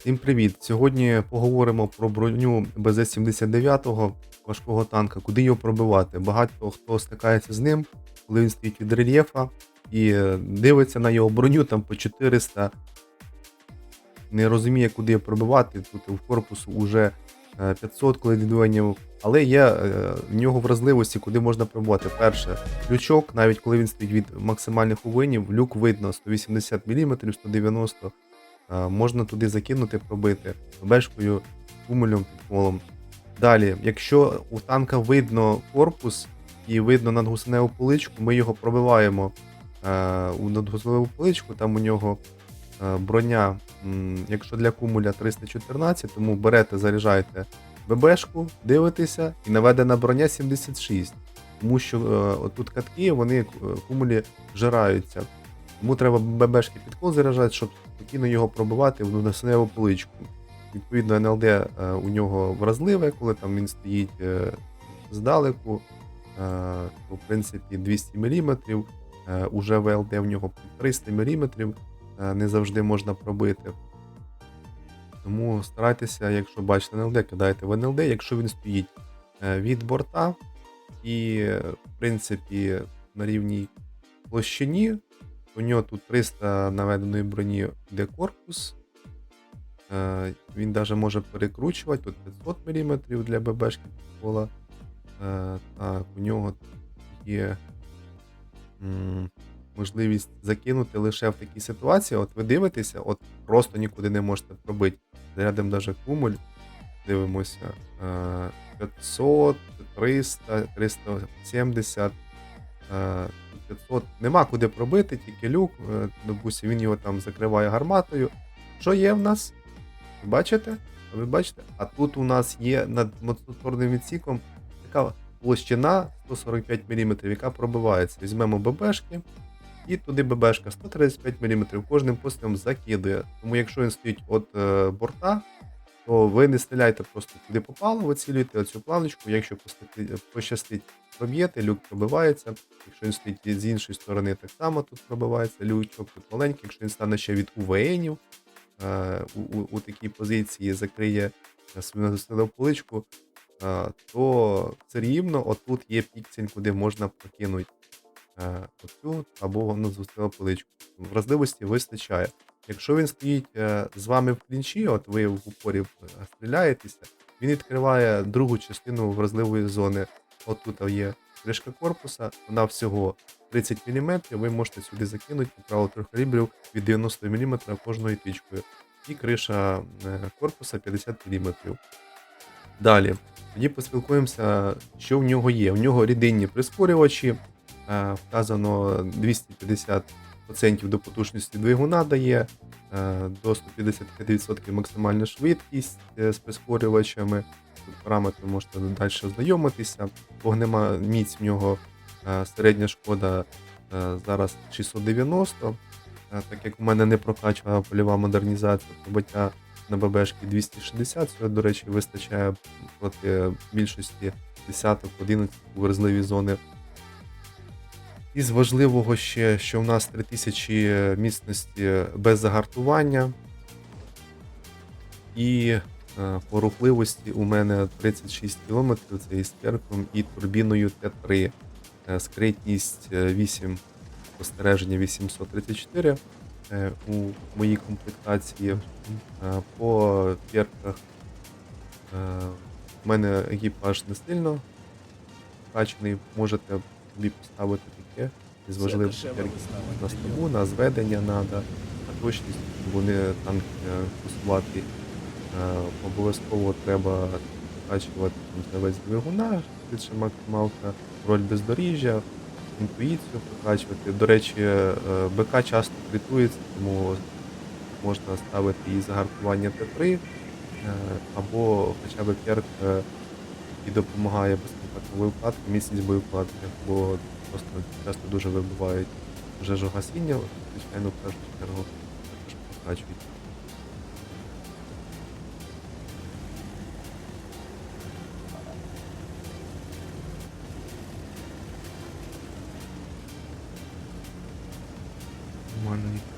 Всім привіт! Сьогодні поговоримо про броню БЗ-79 важкого танка, куди його пробивати. Багато хто стикається з ним, коли він стоїть від рельєфа і е, дивиться на його броню там по 400. Не розуміє, куди пробивати. Тут в корпусу вже 500 коли колідуванів. Але є е, в нього вразливості, куди можна пробувати. Перше, лючок, навіть коли він стоїть від максимальних увинів, люк видно 180 мм, 190 Е, можна туди закинути, пробити бешкою, кумулем, підколом. Далі, якщо у танка видно корпус і видно надгусеневу поличку, ми його пробиваємо е, у надгусеневу поличку, там у нього е, броня, якщо для кумуля 314, тому берете, заряджаєте ББшку, дивитеся, і наведена броня 76. Тому що е, отут катки, вони е, кумулі вжираються. Тому треба ББшки підкол заряджати, щоб спокійно його пробивати в насневу поличку. Відповідно, НЛД е, у нього вразливе, коли там він стоїть е, здалеку, е, то, в принципі 200 мм, уже ВЛД в нього 300 мм, не завжди можна пробити. Тому старайтеся, якщо бачите НЛД, кидайте в НЛД, якщо він стоїть від борта і, в принципі, на рівній площині, у нього тут 300 наведеної броні де корпус. Е, Він навіть може перекручувати, тут 500 мм для ББшки кола. Е, Так, у нього є можливість закинути лише в такій ситуації. От ви дивитеся, от просто нікуди не можете пробити. Зарядимо навіть кумуль. Дивимося. Е, 500, 300, 370. Е, 500. Нема куди пробити, тільки люк. е, Допустим, він його там закриває гарматою. Що є в нас? Бачите? Ви бачите? А тут у нас є над моторним відсіком така площина 145 мм, яка пробивається. Візьмемо ББшки, і туди ББшка 135 мм. Кожним пострілом закидує. Тому якщо він стоїть від е, борта, то ви не стріляйте просто куди попало, вицілюєте оцю планочку. Якщо пощастить, проб'єте, люк пробивається. Якщо він стоїть з іншої сторони, так само тут пробивається лючок, тут маленький, якщо він стане ще від УВНів, е, у, у, у такій позиції закриє е, свою поличку, е, то все рівно отут є піксель, куди можна прокинути е, оцю або ну, зустрілу поличку. Вразливості вистачає. Якщо він стоїть з вами в клінчі, от ви в упорі стріляєтеся, він відкриває другу частину вразливої зони. От тут є кришка корпуса, вона всього 30 мм, ви можете сюди закинути по правилу трьох від 90 мм кожною тичкою. І криша е, корпуса 50 мм. Далі, тоді поспілкуємося, що в нього є. В нього рідинні прискорювачі, е, вказано 250% до потужності двигуна дає, е, до 155% максимальна швидкість з прискорювачами. Тут параметри можете далі ознайомитися. Вогнема міць в нього е, середня шкода е, зараз 690. Е, Так як у мене не прокачана польова модернізація, пробиття на ББшки 260, цього, до речі, вистачає проти більшості десяток, 11 вразливі зони. Із важливого ще, що у нас 3000 міцності без загартування. І по рухливості у мене 36 км, це із перком і турбіною Т3. Е, Скритність е, 8 спостереження 834 е, у моїй комплектації. Е, По перках е, у мене екіпаж не сильно качаний, можете собі поставити таке із важливих на стабу, на зведення треба, на точність, щоб вони танк е, кусувати. Е, Обов'язково треба прокачувати весь двигуна, швидше максималка, роль бездоріжжя, інтуїцію прокачувати. До речі, е, БК часто критується, тому можна ставити і загартування Т3, е, або хоча б перк, який допомагає безконтактної вкладки, міцність боєвкладки, бо просто часто дуже вибивають вже гасіння, звичайно, в першу чергу також прокачують. Нормально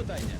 питання.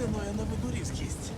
Дайте но я наведу різкість.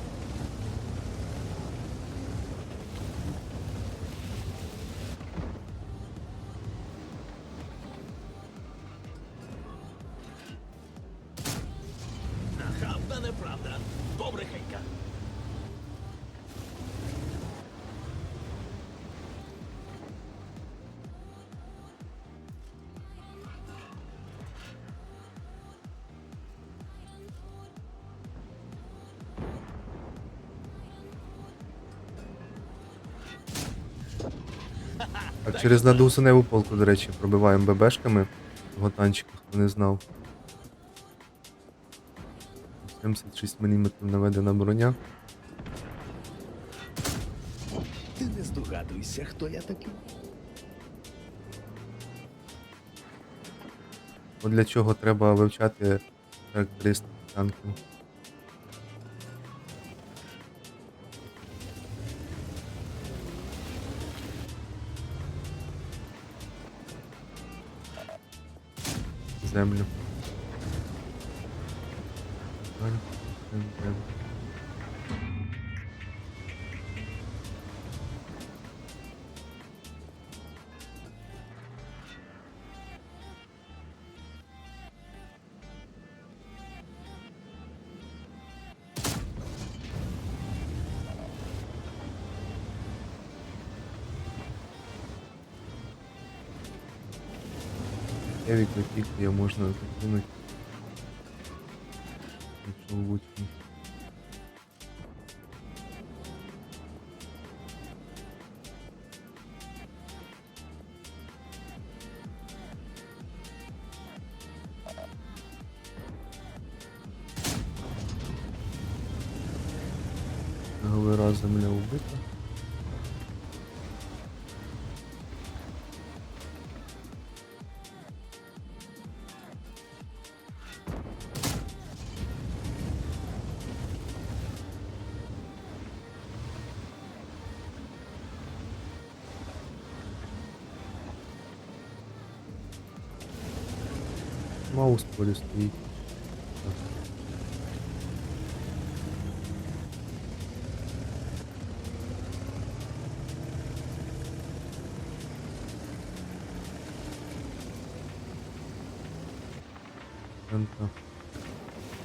Через надусуневу полку, до речі, пробиваємо ББшками. Того танчика, хто не знав. 76 мм наведена броня. Ти не здогадуйся, хто я такий. От для чого треба вивчати характеристики танків. Землю. Землю. Я відлетів, я можна закинути. Якщо влучно. Голова земля убита. Полі стоїть.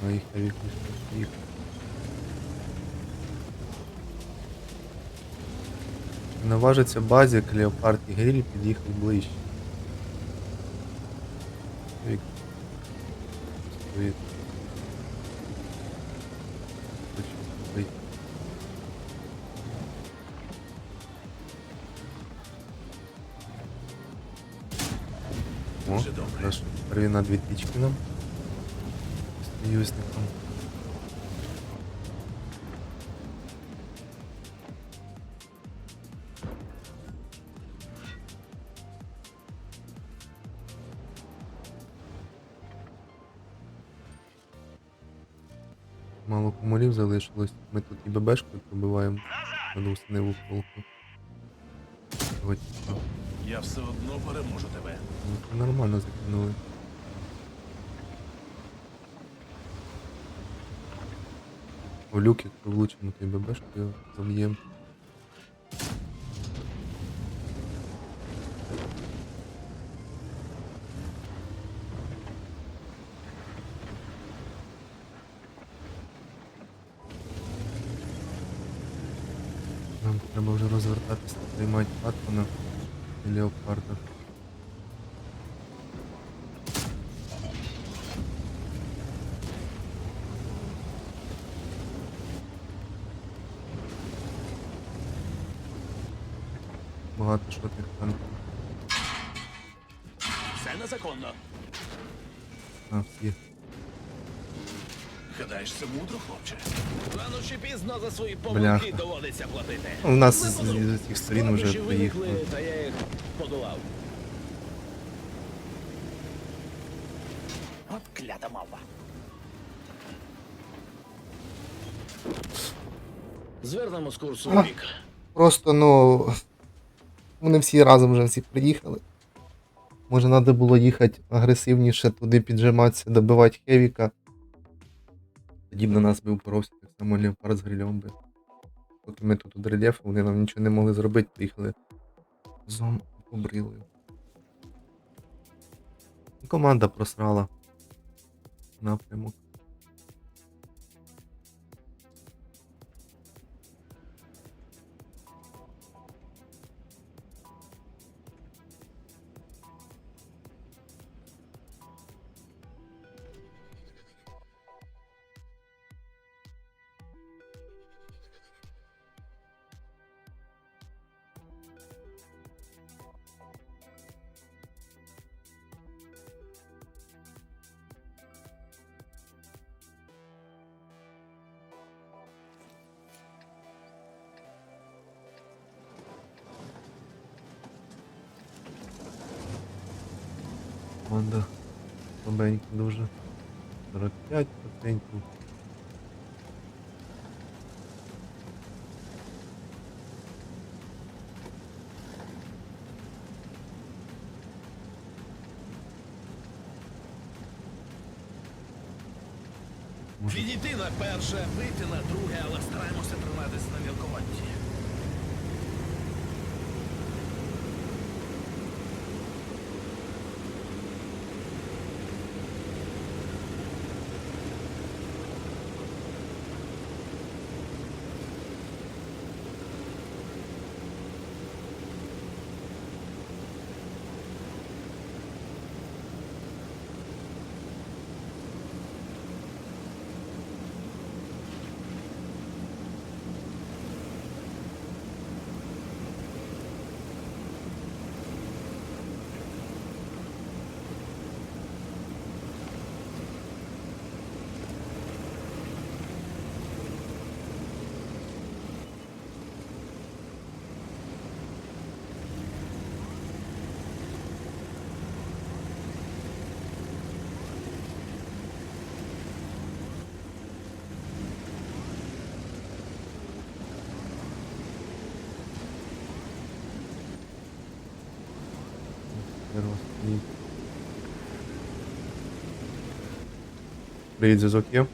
На їх авік їх. Наважиться базі, Клеопард і Гриль під'їхав ближче. Вік. Стоїть. Хоче вийти. О, Дуже добре. якраз Перві на дві тички нам. З союзником. Мало комарів залишилось. Ми тут і ББшкою пробиваємо. Надо установив полку. Ось, Я все одно переможу тебе. ну, нормально закинули. О, люк, як влучимо, то і ББшкою заб'ємо. Приймати патрона і леопарда. Багато шотних танків. Це незаконно. А, всі. Гадаєш, мудро, хлопче? Рано чи пізно за свої Бляха. помилки доводиться платити. У нас з, з цих сторін вже Складнощі приїхали. виникли, Та я їх подолав. От клята мавпа. Звернемо з курсу А. в бік. Просто, ну. Вони всі разом вже всі приїхали. Може, треба було їхати агресивніше туди піджиматися, добивати Хевіка. Тоді б на нас би упоровся так само Леопард з грильом би. Поки ми тут у вони нам нічого не могли зробити, приїхали зом побрили. Команда просрала напрямок. Команда слабенька дуже. 45%. Може, Відійти на перше, вийти на друге, але стараємося триматися на мілкуванні. Привіт, зв'язок є.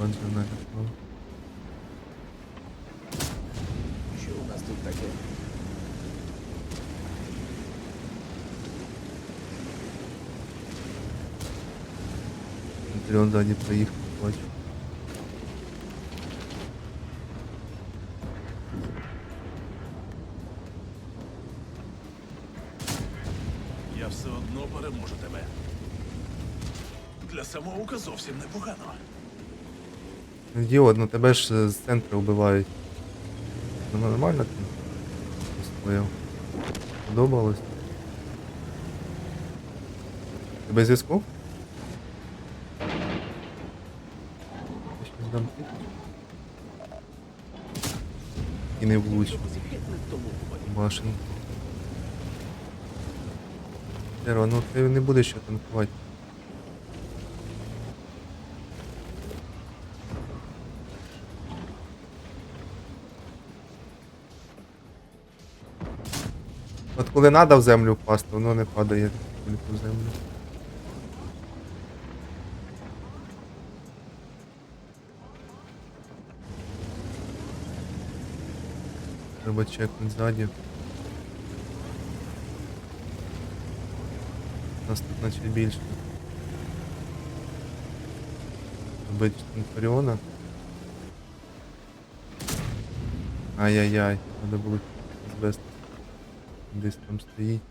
Бачу, налякав. Що у нас тут таке? Андріон ззаді проїхав, бачу. Для зовсім непогано. Ідіот, ну тебе ж е, з центру вбивають. Ну нормально ти стояв. Подобалось. Ти без зв'язку? І не побачив. Машинку. Дерево, ну ти не будеш що танкувати. Коли треба в землю впасти, воно не падає в землю. Треба чекнути ззаді. Нас тут наче більше. Бить Центуріона. Ай-яй-яй, треба було звести. Десь там стоїть.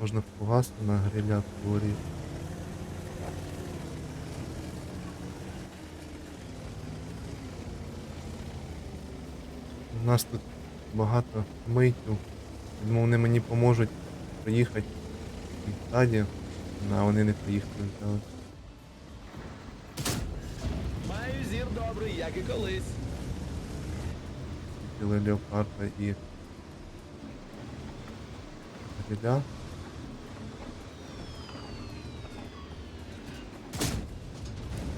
Можна фугас на гриля творі. У нас тут багато митів. Думав, вони мені поможуть проїхати ззаді, а вони не поїхали взяли. Маю зір добрий, як і колись. Купили леопарда і гриля.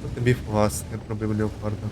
Ну тобі глаз не пробив леопарда.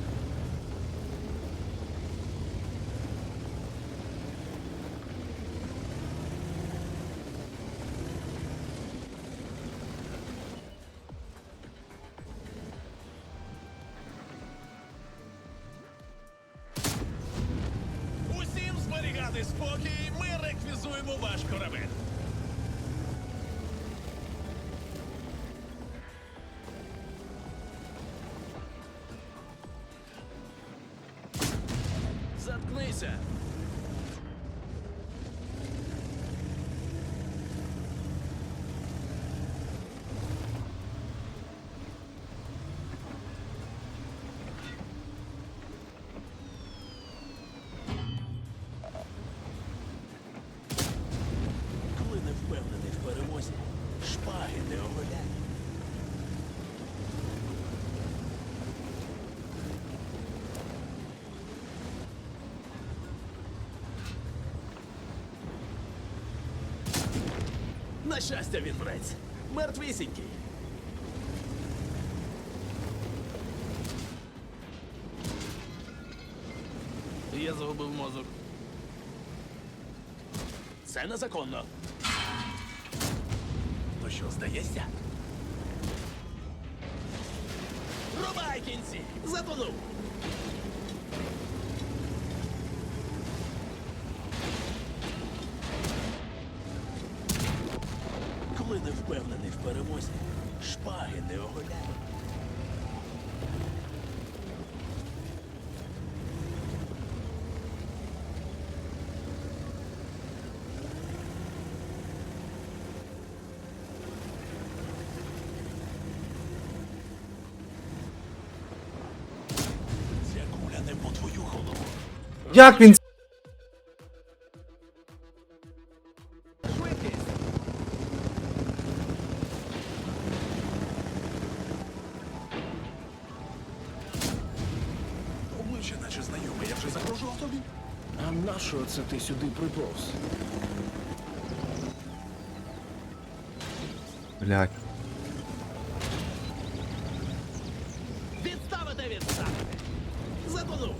Joseph. На щастя, він брець. Мертвісінький. Я загубив мозок. Це незаконно. То що, здається? Рубай кінці! Затонув! Як він! Обличчя наче знайоме, я вже загрожував тобі. А нащо це ти сюди приповз? Блять. Відставити відставити! Затонув!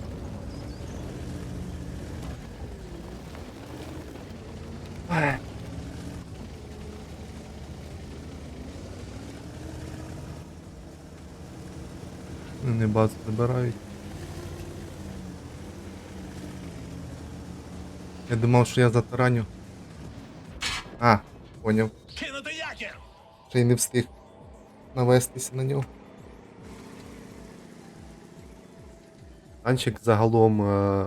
Вони базу забирають. Я думав, що я затараню. А, поняв. Кинути якір! Ще й не встиг. навестися на нього. Танчик загалом е,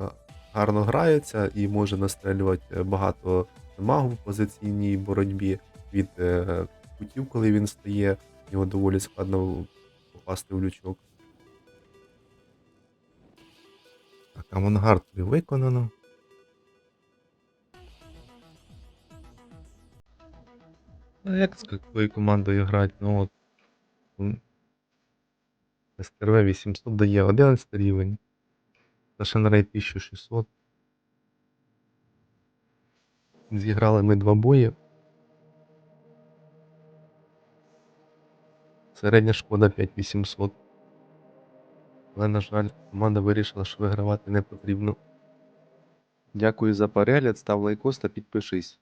гарно грається і може настрелювати е, багато магу в позиційній боротьбі від е, кутів, коли він стає. Його доволі складно попасти в лючок. Так, авангард тобі виконано. Ну, як з такою командою грати? Ну от. СТРВ 800 дає 11 рівень. Ташенрей 1600. Зіграли ми два бої. Середня шкода 5800. Але, на жаль, команда вирішила, що вигравати не потрібно. Дякую за перегляд, став лайкос та підпишись.